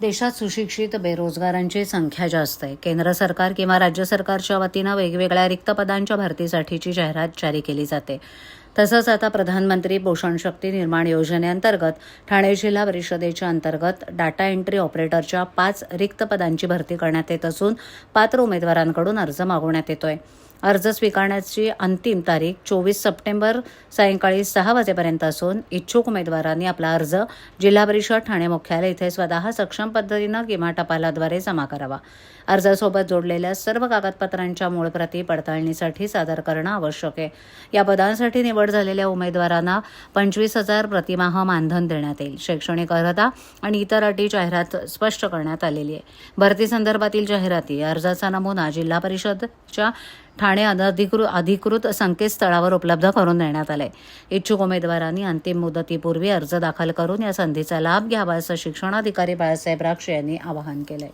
देशात सुशिक्षित बेरोजगारांची संख्या जास्त आहे. केंद्र सरकार किंवा राज्य सरकारच्या वतीनं वेगवेगळ्या रिक्त पदांच्या भरतीसाठीची जाहिरात जारी केली जाते. तसंच आता प्रधानमंत्री पोषण शक्ती निर्माण योजनेअंतर्गत ठाणे जिल्हा परिषदेच्या अंतर्गत डाटा एंट्री ऑपरेटरच्या पाच रिक्त पदांची भरती करण्यात येत असून पात्र उमेदवारांकडून अर्ज मागवण्यात येतोय. अर्ज स्वीकारण्याची अंतिम तारीख चोवीस सप्टेंबर सायंकाळी सहा वाजेपर्यंत असून इच्छुक उमेदवारांनी आपला अर्ज जिल्हा परिषद ठाणे मुख्यालय इथे स्वतः सक्षम पद्धतीनं किंवा टपालाद्वारे जमा करावा. अर्जासोबत जोडलेल्या सर्व कागदपत्रांच्या मूळ प्रती पडताळणीसाठी सादर करणं आवश्यक आहे. या पदांसाठी निवड झालेल्या उमेदवारांना पंचवीस हजार प्रतिमाह मानधन देण्यात येईल. शैक्षणिक अर्हता आणि इतर अटी जाहिरात स्पष्ट करण्यात आलेली आहे. भरती संदर्भातील जाहिराती अर्जाचा नमुना जिल्हा परिषदच्या ठाणे अनधिकृत अधिकृत संकेतस्थळावर उपलब्ध करून देण्यात आले. इच्छुक उमेदवारांनी अंतिम मुदतीपूर्वी अर्ज दाखल करून या संधीचा लाभ घ्यावा असं शिक्षणाधिकारी बाळासाहेब राक्षे यांनी आवाहन केलंय.